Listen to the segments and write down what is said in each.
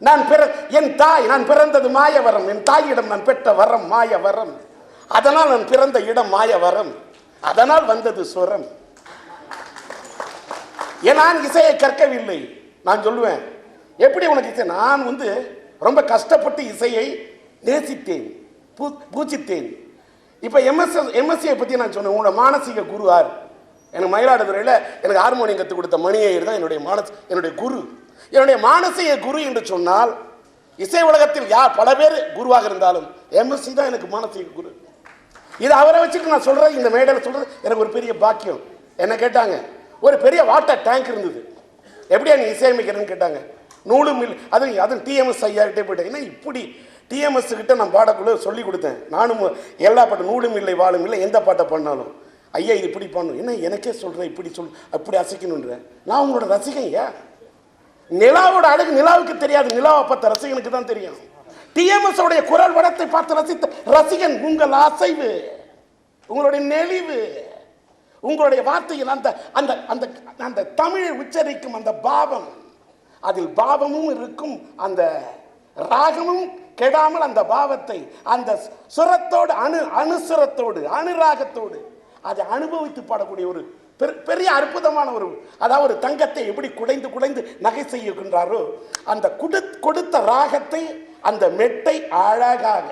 நான் பிற என் தாய் நான் பிறந்தது மாயவரம். என் தாயிடம் நான் பெற்ற வரம் மாயவரம். அதனால் நான் பிறந்த இடம் மாயவரம். அதனால் வந்தது சுரம். நான் இசையை கற்கவில்லை? நான் சொல்லுவேன். எப்படி உனக்கு இசை? நான் வந்து ரொம்ப கஷ்டப்பட்டு இசையை நேசித்தேன். பூ- பூச்சித்தேன் இப்போ எம்எஸ் எம்எஸ்சியை பற்றி நான் சொன்னேன். உங்களோட மானசீக குருவார் எனக்கு மயிலாடுதுறையில் எனக்கு ஹார்மோனியம் கற்றுக் கொடுத்த மணியையர் தான் என்னுடைய மானஸ் என்னுடைய குரு. என்னுடைய மானசீக குரு என்று சொன்னால் இசை உலகத்தில் யார் பல பேர் குருவாக இருந்தாலும் எம்எஸ்சி தான் எனக்கு மானசீக குரு. இது அவரை வச்சுட்டு நான் சொல்கிறேன் இந்த மேடையில் சொல்கிறது எனக்கு ஒரு பெரிய பாக்கியம். என்ன கேட்டாங்க? ஒரு பெரிய வாட்டர் டேங்க் இருந்தது. எப்படியா நீ இசையமைக்கிறேன்னு கேட்டாங்க. நூலும் மில் அது அதுவும் டிஎம்எஸ் ஐயாக்கிட்டே போயிட்டேன். ஏன்னா இப்படி? டிஎம்எஸ் கிட்ட நான் பாடக்குள்ள சொல்லி கொடுத்தேன். நானும் எல்லா பாட்டும் நூலும் இல்லை வாழும் இல்லை எந்த பாட்டை பண்ணாலும் ஐயா இது இப்படி பண்ணணும். என்ன எனக்கே சொல்கிறேன் இப்படி சொல் அப்படி அசைக்கணுன்ற நான் உங்களோட ரசிகன் ஐயா. நிலாவோட அழகு நிலாவுக்கு தெரியாது. நிலாவை பார்த்த ரசிகனுக்கு தான் தெரியும். டிஎம்எஸ் உடைய குரல் வடத்தை பார்த்து ரசித்த ரசிகன் உங்கள் அசைவு உங்களுடைய நெளிவு உங்களுடைய வார்த்தையில் அந்த அந்த அந்த அந்த தமிழை உச்சரிக்கும் அந்த பாவம் அதில் பாவமும் இருக்கும். அந்த ராகமும் கெடாமல் அந்த பாவத்தை அந்த சுரத்தோடு அணு அணுசுரத்தோடு அணுராகத்தோடு அதை அனுபவித்து பாடக்கூடிய ஒரு பெரு- பெரிய அற்புதமான ஒரு அதாவது ஒரு தங்கத்தை எப்படி குடைந்து குடைந்து நகை செய்யுகின்றாரோ அந்த குடு கொடுத்த ராகத்தை அந்த மெட்டை அழகாக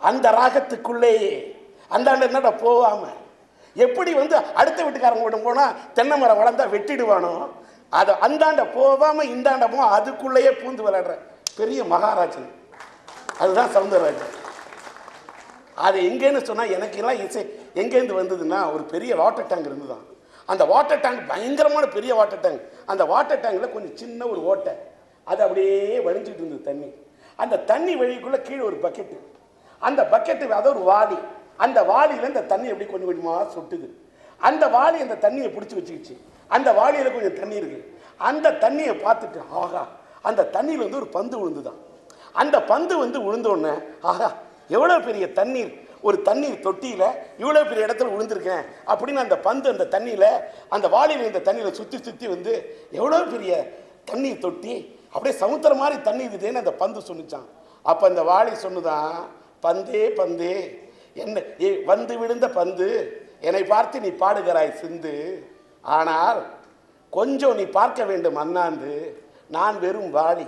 அந்த ராகத்துக்குள்ளேயே அந்த என்னடா போகாம எப்படி வந்து அடுத்த வீட்டுக்காரங்க விடும் போனால் தென்னை மரம் வளர்ந்தா வெட்டிடுவானோ அதை அந்தாண்ட போகாம இந்தாண்ட போ அதுக்குள்ளேயே பூந்து விளையாடுற பெரிய மகாராஜன். அதுதான் சவுந்தரராஜன். அது எங்கேன்னு சொன்னால் எனக்கு எல்லாம் இசை எங்கேருந்து வந்ததுன்னா ஒரு பெரிய வாட்டர் டேங்க் இருந்துதான் அந்த வாட்டர் டேங்க் பயங்கரமான பெரிய வாட்டர் டேங்க் அந்த வாட்டர் டேங்கில் கொஞ்சம் சின்ன ஒரு ஓட்டை. அது அப்படியே வழிஞ்சிட்டு இருந்தது தண்ணி. அந்த தண்ணி வழிக்குள்ளே கீழே ஒரு பக்கெட்டு அந்த பக்கெட்டு அது ஒரு வாலி அந்த வாலியில் இந்த தண்ணி எப்படி கொஞ்சம் கொஞ்சமாக சொட்டுது. அந்த வாளி அந்த தண்ணியை பிடிச்சி வச்சுக்கிச்சு. அந்த வாலியில் கொஞ்சம் தண்ணி இருக்கு. அந்த தண்ணியை பார்த்துட்டு ஆகா அந்த தண்ணியில் வந்து ஒரு பந்து விழுந்துதான் அந்த பந்து வந்து விழுந்த உடனே ஆகா எவ்வளோ பெரிய தண்ணீர். ஒரு தண்ணீர் தொட்டியில் இவ்வளோ பெரிய இடத்துல விழுந்திருக்கேன் அப்படின்னு அந்த பந்து அந்த தண்ணியில் அந்த வாளியில் இந்த தண்ணியில் சுற்றி சுற்றி வந்து எவ்வளோ பெரிய தண்ணீர் தொட்டி அப்படியே சமுத்திரம் மாதிரி தண்ணி இதுன்னு அந்த பந்து சொன்னிச்சான். அப்போ அந்த வாளி சொன்னுதான் பந்தே பந்தே என்ன ஏ வந்து விழுந்த பந்து என்னை பார்த்து நீ பாடுகிறாய் சிந்து. ஆனால் கொஞ்சம் நீ பார்க்க வேண்டும் அண்ணாந்து நான் வெறும் வாளி.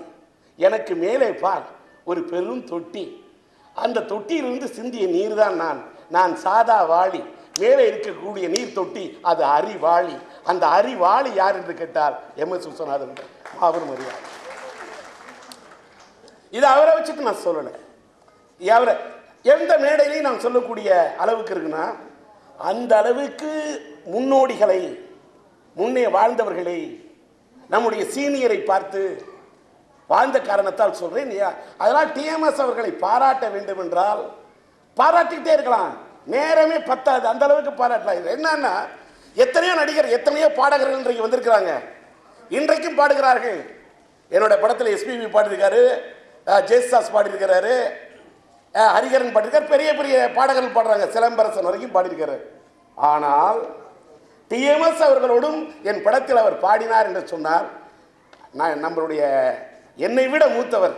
எனக்கு மேலே பார் ஒரு பெரும் தொட்டி. அந்த தொட்டியிலிருந்து சிந்திய நீர் தான் நான். நான் சாதா வாளி. மேலே இருக்கக்கூடிய நீர் தொட்டி அது அறிவாளி அந்த அறிவாளி யார் என்று கேட்டால் எம். எஸ். விஸ்வநாதன். மாபெரும் அறிவாளி இது அவரை வச்சுட்டு நான் சொல்லலை. அவரை எந்த மேடையிலையும் நான் சொல்லக்கூடிய அளவுக்கு இருக்குன்னா அந்த அளவுக்கு முன்னோடிகளை முன்னே வாழ்ந்தவர்களை நம்முடைய சீனியரை பார்த்து வாழ்ந்த காரணத்தால் சொல்றேன் அதனால் டிஎம்எஸ் அவர்களை பாராட்ட வேண்டும் என்றால் பாராட்டிக்கிட்டே இருக்கலாம். நேரமே பத்தாது. அந்த அளவுக்கு பாராட்டலாம். இது என்னன்னா எத்தனையோ நடிகர் எத்தனையோ பாடகர்கள் இன்றைக்கு வந்திருக்கிறாங்க. இன்றைக்கும் பாடுகிறார்கள். என்னோட படத்தில் எஸ்பிபி பாடியிருக்காரு ஜெயசாஸ் பாடியிருக்கிறாரு ஹரிகரன் ஹரிஹரன் பாடியிருக்காரு பெரிய பெரிய பாடகர்கள் பாடுறாங்க. சிலம்பரசன் வரைக்கும் பாடியிருக்காரு. ஆனால் டிஎம்எஸ் அவர்களோடும் என் படத்தில் அவர் பாடினார் என்று சொன்னார் நான் நம்மளுடைய என்னை விட மூத்தவர்.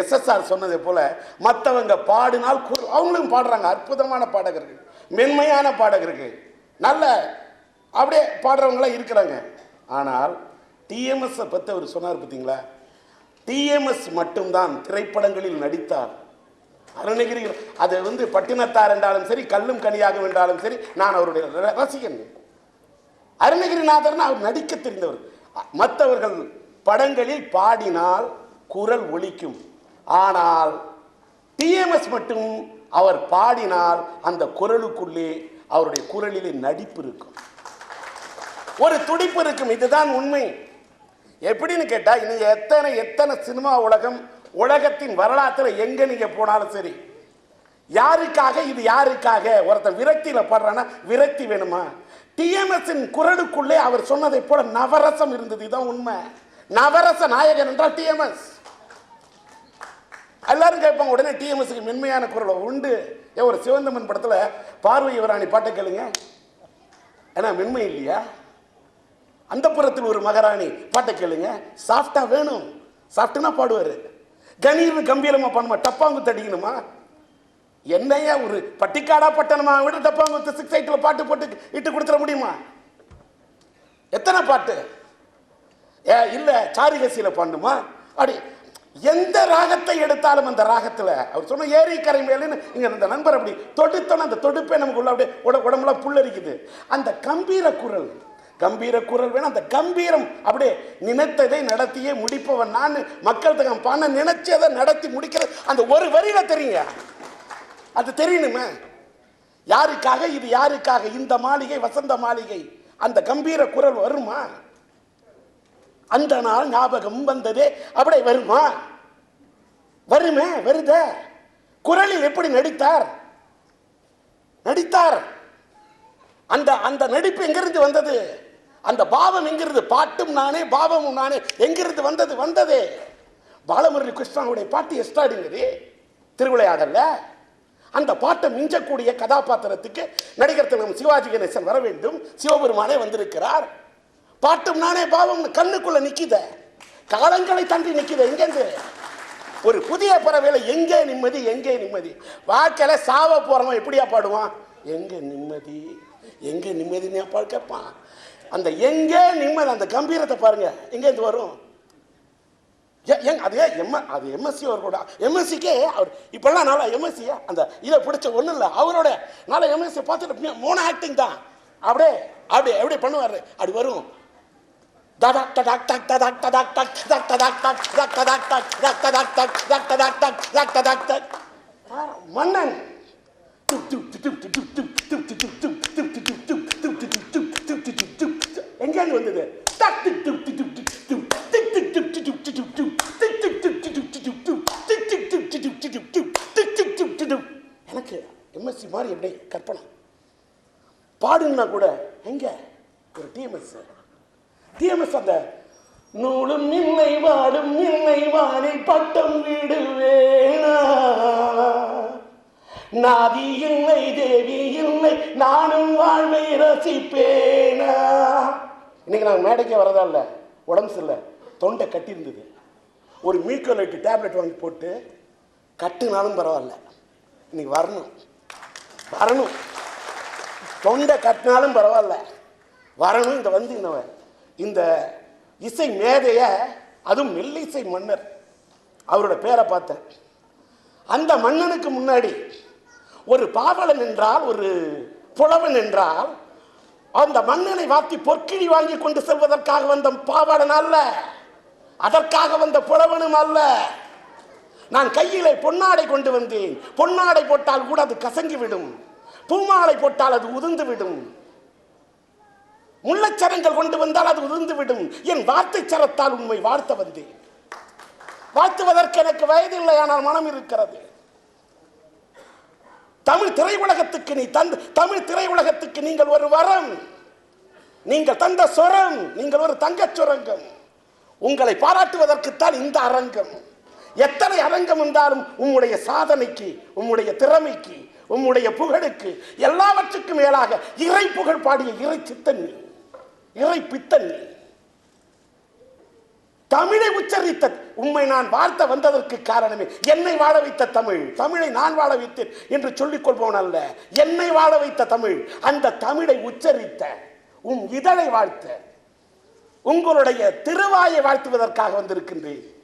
எஸ்எஸ்ஆர் சொன்னதை போல மற்றவங்க பாடினால் அவங்களும் பாடுறாங்க அற்புதமான பாடகர்கள் மென்மையான பாடகர்கள். நல்ல அப்படியே பாடுறவங்களாம் இருக்கிறாங்க. ஆனால் டிஎம்எஸ் பற்றி அவர் சொன்னார் பார்த்தீங்களா டிஎம்எஸ் மட்டும்தான் திரைப்படங்களில் நடித்தார். அருணகிரி அது வந்து பட்டினத்தார் என்றாலும் சரி கல்லும் கனியாக என்றாலும் சரி நான் அவருடைய ரசிகன். அருணகிரிநாதர்னு அவர் நடிக்க தெரிந்தவர். மற்றவர்கள் படங்களில் பாடினால் குரல் ஒலிக்கும். ஆனால் டிஎம்எஸ் மட்டும் அவர் பாடினால் அந்த குரலுக்குள்ளே அவருடைய குரலிலே நடிப்பு இருக்கும். ஒரு துடிப்பு இருக்கும். இதுதான் உண்மை. எப்படின்னு கேட்டால் நீங்க எத்தனை எத்தனை சினிமா உலகம் உலகத்தின் வரலாற்றில் எங்கே நீங்கள் போனாலும் சரி யாருக்காக இது யாருக்காக ஒருத்தன் விரக்தியில் படுறான்னா விரக்தி வேணுமா? டிஎம்எஸ் குரலுக்குள்ளே அவர் சொன்னதை போல நவரசம் இருந்தது. இதுதான் உண்மை. நவரச நாயகன் என்றால் டிஎம்எஸ் எல்லாரும் கேட்பாங்க உடனே டிஎம்எஸ்க்கு மென்மையான குரல்? உண்டு. ஏன் ஒரு சிவந்தமன் படத்தில் பார்வை யுவராணி பாட்டை கேளுங்க. ஏன்னா மென்மை இல்லையா? அந்த புறத்தில் ஒரு மகாராணி பாட்டை கேளுங்க. சாஃப்டா வேணும். சாப்பிட்டுனா பாடுவார். கணீர்னு கம்பீரமாக பண்ணுமா டப்பாங்குத்து அடிக்கணுமா? என்னையா ஒரு பட்டிக்காடா பட்டணமா? விட டப்பாங்குத்து சிக்ஸ் சைட்டில் பாட்டு போட்டு இட்டு கொடுத்துட முடியுமா? எத்தனை பாட்டு? ஏ இல்லை சாரிகசியில பாண்டுமா அப்படி எந்த ராகத்தை எடுத்தாலும் அந்த ராகத்தில் அவர் சொன்ன ஏரி கரை மேலுன்னு இங்கே அந்த நண்பர் அப்படி தொடுத்தோன்னு அந்த தொடுப்பே நமக்குள்ள அப்படியே உட உடம்புலாம் புல்லரிக்குது. அந்த கம்பீர குரல் கம்பீர குரல் வேணும். அந்த கம்பீரம் அப்படியே நினைத்ததை நடத்தியே முடிப்பவன் நான். மக்கள் தகம் நினைச்சதை நடத்தி முடிக்கிறது. அந்த ஒரு வரியில தெரியுங்க. அது தெரியணுமே. யாருக்காக? இது யாருக்காக? இந்த மாளிகை வசந்த மாளிகை. அந்த கம்பீர குரல் வருமா? அந்த நாள் ஞாபகம் வந்ததே அப்படி வருமா? வருமே வருதே? குரலில் எப்படி நடித்தார்? நடித்தார். அந்த அந்த நடிப்பு எங்கிருந்து வந்தது? அந்த பாவம் எங்கிருந்து? பாட்டும் நானே பாவமும் நானே. எங்கிருந்து வந்தது? வந்ததே. பாலமுரளி கிருஷ்ணாவுடைய பாட்டு எஸ்டாடினரி திருவிளையாடல்ல. அந்த பாட்டை மிஞ்சக்கூடிய கதாபாத்திரத்துக்கு நடிகர் திலகம் சிவாஜி கணேசன் வர வேண்டும். சிவபெருமானே வந்திருக்கிறார். பாட்டும் நானே பாவம் கண்ணுக்குள்ள நிக்குத. காலங்களை தாண்டி நிக்குது எங்கேருந்து? ஒரு புதிய பறவையில் எங்கே நிம்மதி எங்கே நிம்மதி? வாழ்க்கையில் சாவ போகிறவன் எப்படியா பாடுவான்? எங்கே நிம்மதி? எங்கே நிம்மதின்னு பாடு கேட்பான். அந்த எங்கே நிம்மதி அந்த கம்பீரத்தை பாருங்க எங்கேருந்து வரும்? எங் அது எம் அது எம்எஸ்சி அவர் கூட எம்எஸ்சிக்கே அவர் இப்போல்லாம் நல்லா எம்எஸ்சி அந்த இதை பிடிச்ச ஒன்றும் இல்லை அவரோட நல்லா எம்எஸ்சி பார்த்துட்டு மூணு ஆக்டிங் தான். அப்படியே அப்படியே எப்படி பண்ணுவார். அப்படி வரும். மன்னன் எங்கேருந்து வந்தது எனக்கு எம்எஸ்சி மாதிரி எப்படி கற்பனை பாடுங்கன்னா கூட எங்க ஒரு டிஎம்எஸ் டிஎம்எஸ் அந்த நூலும் நின்னை வாடும் நின்னை வானில் பட்டம் விடுவேனா. நாதி இல்லை தேவி இல்லை நானும் வாழ்வை ரசிப்பேனா. இன்னைக்கு நாங்கள் மேடைக்கே வரதா இல்லை உடம்பு சரியில்லை தொண்டை கட்டியிருந்தது. ஒரு மீக்கோலைட்டு டேப்லெட் வாங்கி போட்டு கட்டுனாலும் பரவாயில்ல. இன்னைக்கு வரணும். வரணும். தொண்டை கட்டினாலும் பரவாயில்ல. வரணும் இந்த வந்து இன்னவன் இந்த இசை மேதைய அதுவும் மெல்லிசை மன்னர் அவரோட பேரை பார்த்தேன். அந்த மன்னனுக்கு முன்னாடி ஒரு பாவலன் என்றால் ஒரு புலவன் என்றால் அந்த மன்னனை வாத்தி பொற்கிழி வாங்கி கொண்டு செல்வதற்காக வந்த பாவலன் அல்ல அதற்காக வந்த புலவனும் அல்ல. நான் கையிலே பொன்னாடை கொண்டு வந்தேன். பொன்னாடை போட்டால் கூட அது கசங்கி விடும். பூமாலை போட்டால் அது உதிர்ந்து விடும். முள்ளச்சரங்கள் கொண்டு வந்தால் அது உதிர்ந்து விடும் என் வார்த்தை சரத்தால் உண்மை வாழ்த்த வந்தேன். வாழ்த்துவதற்கு எனக்கு வயதில்லை ஆனால் மனம் இருக்கிறது. தமிழ் திரையுலகத்துக்கு நீ தந்த தமிழ் திரையுலகத்துக்கு நீங்கள் ஒரு வரம். நீங்கள் தந்த சொரம் நீங்கள் ஒரு தங்கச் சுரங்கம். உங்களை பாராட்டுவதற்குத்தான் இந்த அரங்கம். எத்தனை அரங்கம் இருந்தாலும் உம்முடைய சாதனைக்கு உம்முடைய திறமைக்கு உம்முடைய புகழுக்கு எல்லாவற்றுக்கும் மேலாக இறை புகழ் பாடிய இறை சித்தன் நீ. இறை பித்தன் தமிழை உச்சரித்த உண்மை நான் வாழ்த்த வந்ததற்கு காரணமே. என்னை வாழ வைத்த தமிழ். தமிழை நான் வாழ வைத்தேன் என்று சொல்லிக் கொள்பவன் அல்ல. என்னை வாழ வைத்த தமிழ். அந்த தமிழை உச்சரித்த உம் இதழை வாழ்த்த உங்களுடைய திருவாயை வாழ்த்துவதற்காக வந்திருக்கின்றேன்.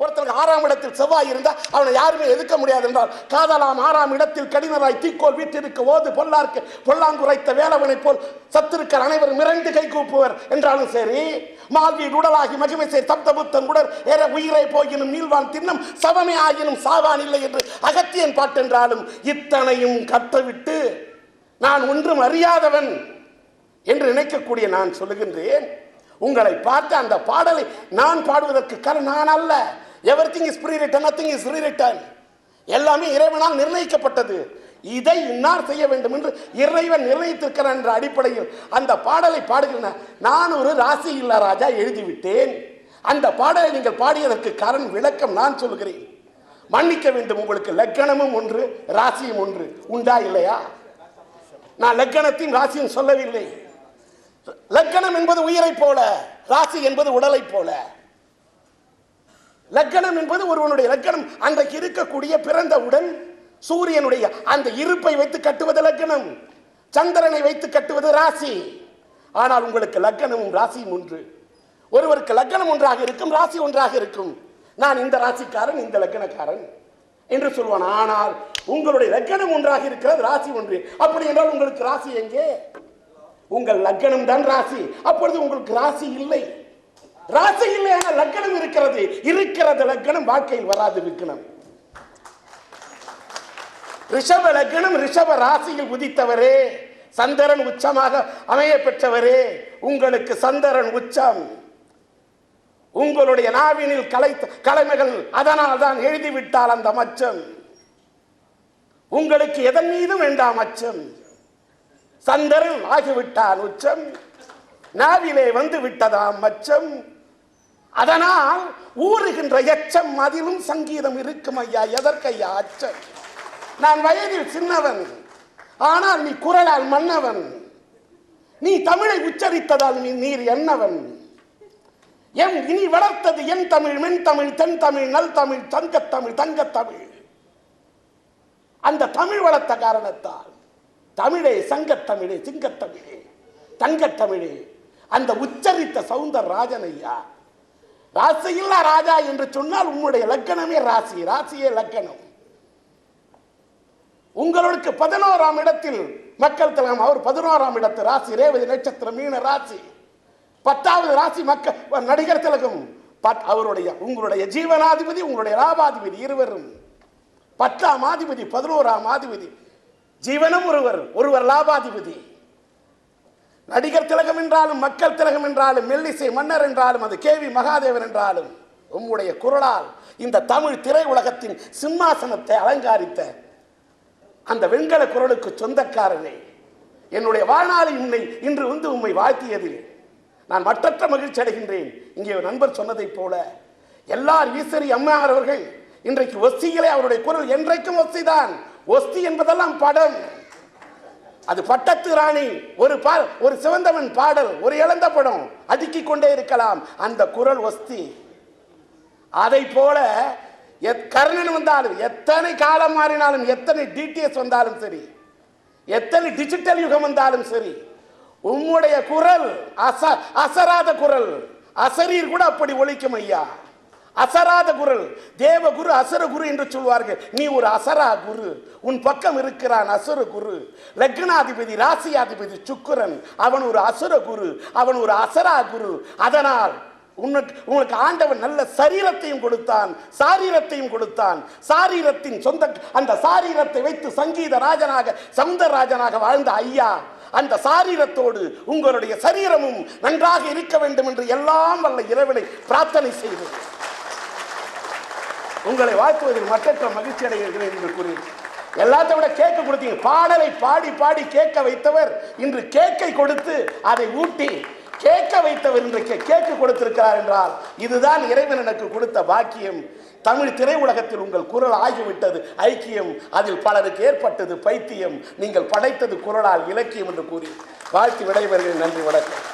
ஒருத்தனுக்கு ஆறாம் இடத்தில் செவ்வாய் இருந்தால் அவனை யாருமே எதிர்க்க முடியாது என்றால் காதலாம் ஆறாம் இடத்தில் கடினராய் தீக்கோல் வீட்டிற்கு ஓது பொல்லார்க்கு பொல்லாங்குரைத்த வேலவனை போல் சத்திருக்கர் அனைவரும் மிரண்டு கை கூப்புவர் என்றாலும் சரி மால்வீடு உடலாகி மகிமை செய் தப்த புத்தன் உடல் ஏற உயிரை போயினும் நீள்வான் தின்னம் சவமே ஆகினும் சாவான் இல்லை என்று அகத்தியன் பாட்டென்றாலும் இத்தனையும் கற்றுவிட்டு நான் ஒன்றும் அறியாதவன் என்று நினைக்கக்கூடிய நான் சொல்லுகின்றேன். உங்களை பார்த்து அந்த பாடலை நான் பாடுவதற்கு காரணம் நான் அல்ல. Everything is prewritten nothing is written எல்லாமே இறைவனால் நிர்ணயிக்கப்பட்டது. இதை இன்னார் செய்ய வேண்டும் என்று இறைவன் நிர்ணயித்திருக்கிறான் என்ற அடிப்படையில் அந்த பாடலை பாடுகிறேன் நான் ஒரு ராசி இல்லா ராஜா எழுதிவிட்டேன். அந்த பாடலை நீங்கள் பாடியதற்கு காரணம் விளக்கம் நான் சொல்கிறேன் மன்னிக்க வேண்டும் உங்களுக்கு. லக்கணமும் ஒன்று ராசியும் ஒன்று. உண்டா இல்லையா? நான் லக்கணத்தையும் ராசியும் சொல்லவில்லை. லக்கணம் என்பது உயிரை போல ராசி என்பது உடலை போல. லக்கணம் என்பது ஒருவனுடைய லக்கணம். அன்றைக்கு இருக்கக்கூடிய பிறந்தவுடன் சூரியனுடைய அந்த இருப்பை வைத்து கட்டுவது லக்கணம். சந்திரனை வைத்து கட்டுவது ராசி. ஆனால் உங்களுக்கு லக்கணமும் ராசியும் ஒன்று. ஒருவருக்கு லக்கணம் ஒன்றாக இருக்கும் ராசி ஒன்றாக இருக்கும். நான் இந்த ராசிக்காரன் இந்த லக்கணக்காரன் என்று சொல்வான். ஆனால் உங்களுடைய லக்கணம் ஒன்றாக இருக்கிறது ராசி ஒன்று. அப்படி என்றால் உங்களுக்கு ராசி எங்கே? உங்கள் லக்கணம் தான் ராசி. அப்பொழுது உங்களுக்கு ராசி இல்லை. ராசி இல்லை ஆனால் லக்கணம் இருக்கிறது. இருக்கிறது லக்கணம் வாழ்க்கையில் வராது விக்கணம் ரிஷப லக்னம் ரிஷப ராசியில் உதித்தவரே. சந்திரன் உச்சமாக அமைய பெற்றவரே. உங்களுக்கு சந்திரன் உச்சம். உங்களுடைய நாவினில் கலை கலைமைகள் அதனால் தான் எழுதிவிட்டால் அந்த மச்சம் உங்களுக்கு எதன் மீதும் வேண்டாம் அச்சம். சந்தரன் ஆகிவிட்டான் உச்சம். நாவிலே வந்து விட்டதாம் மச்சம் அதனால் ஊறுகின்ற எச்சம் அதிலும் சங்கீதம் இருக்கும் ஐயா எதற்கையா அச்சம்? நான் வயதில் சின்னவன் ஆனால் நீ குரலால் மன்னவன். நீ தமிழை உச்சரித்ததால் நீ நீர் என்னவன் எம் இனி வளர்த்தது என் தமிழ் மென் தமிழ் தென் தமிழ் நல் தமிழ் தங்கத்தமிழ் தங்கத்தமிழ் அந்த தமிழ் வளர்த்த காரணத்தால் தமிழே சங்கத்தமிழே சிங்கத்தமிழே தங்கத்தமிழே அந்த உச்சரித்த சவுந்தர் ராஜன் ஐயா ராசியில்லா ராஜா என்று சொன்னால் உங்களுடைய லக்கணமே ராசி ராசியே லக்கணம். உங்களுக்கு பதினோராம் இடத்தில் மக்கள் தலைவர் அவர் பதினோராம் இடத்து ராசி ரேவதி நட்சத்திரம் மீன ராசி. பத்தாவது ராசி மக்கள் நடிகர் திலகம். அவருடைய உங்களுடைய ஜீவனாதிபதி உங்களுடைய லாபாதிபதி இருவரும். பத்தாம் ஆதிபதி பதினோராம் ஆதிபதி. ஜீவனும் ஒருவர் ஒருவர் லாபாதிபதி. நடிகர் திலகம் என்றாலும் மக்கள் திலகம் என்றாலும் மெல்லிசை மன்னர் என்றாலும் அது கேவி மகாதேவன் என்றாலும் உம்முடைய குரலால் இந்த தமிழ் திரை உலகத்தின் சிம்மாசனத்தை அலங்காரித்த அந்த வெண்கல குரலுக்கு சொந்தக்காரனே. என்னுடைய வாழ்நாளில் உன்னை இன்று வந்து உம்மை வாழ்த்தியதில் நான் மற்றற்ற மகிழ்ச்சி அடைகின்றேன். இங்கே ஒரு நண்பர் சொன்னதைப் போல எல்லார் ஈஸ்வரி அம்மையார் அவர்கள் இன்றைக்கு ஒசிகளை அவருடைய குரல் என்றைக்கும் ஒசிதான் ஒஸ்தி என்பதெல்லாம் படம் அது பட்டத்து ராணி ஒரு பா ஒரு சிவந்தவன் பாடல் ஒரு இழந்த படம் அடுக்கிக் கொண்டே இருக்கலாம். அந்த குரல் ஒஸ்தி. அதை போல எத்- கர்ணன் வந்தாலும் எத்தனை காலம் மாறினாலும் எத்தனை டிடிஎஸ் வந்தாலும் சரி எத்தனை டிஜிட்டல் யுகம் வந்தாலும் சரி உம்முடைய குரல் அச அசராத குரல் அசரீர் கூட அப்படி ஒழிக்கும் ஐயா. அசராத குரல். தேவ குரு அசர குரு என்று சொல்வார்கள். நீ ஒரு அசரா குரு. உன் பக்கம் இருக்கிறான் அசுர குரு. லக்னாதிபதி ராசியாதிபதி சுக்கரன். அவன் ஒரு அசுர குரு. அவன் ஒரு அசரா குரு. அதனால் உனக்கு உங்களுக்கு ஆண்டவன் நல்ல சரீரத்தையும் கொடுத்தான் சாரீரத்தையும் கொடுத்தான். சாரீரத்தின் சொந்த அந்த சாரீரத்தை வைத்து சங்கீத ராஜனாக சவுந்தரராஜனாக வாழ்ந்த ஐயா அந்த சாரீரத்தோடு உங்களுடைய சரீரமும் நன்றாக இருக்க வேண்டும் என்று எல்லாம் வல்ல இறைவனை பிரார்த்தனை செய்து உங்களை வாழ்த்துவதில் மற்றற்ற மகிழ்ச்சி அடைகிறேன் என்று கூறி எல்லாத்தை விட கேக்க கொடுத்தீங்க. பாடலை பாடி பாடி கேட்க வைத்தவர் இன்று கேக்கை கொடுத்து அதை ஊட்டி கேட்க வைத்தவர் இன்றைக்கு கேக்கு கொடுத்திருக்கிறார் என்றால் இதுதான் இறைவன் எனக்கு கொடுத்த பாக்கியம். தமிழ் திரையுலகத்தில் உங்கள் குரல் ஆகிவிட்டது ஐக்கியம். அதில் பலருக்கு ஏற்பட்டது பைத்தியம். நீங்கள் படைத்தது குரலால் இலக்கியம் என்று கூறி வாழ்த்து விடைபெறுகிறேன். நன்றி வணக்கம்.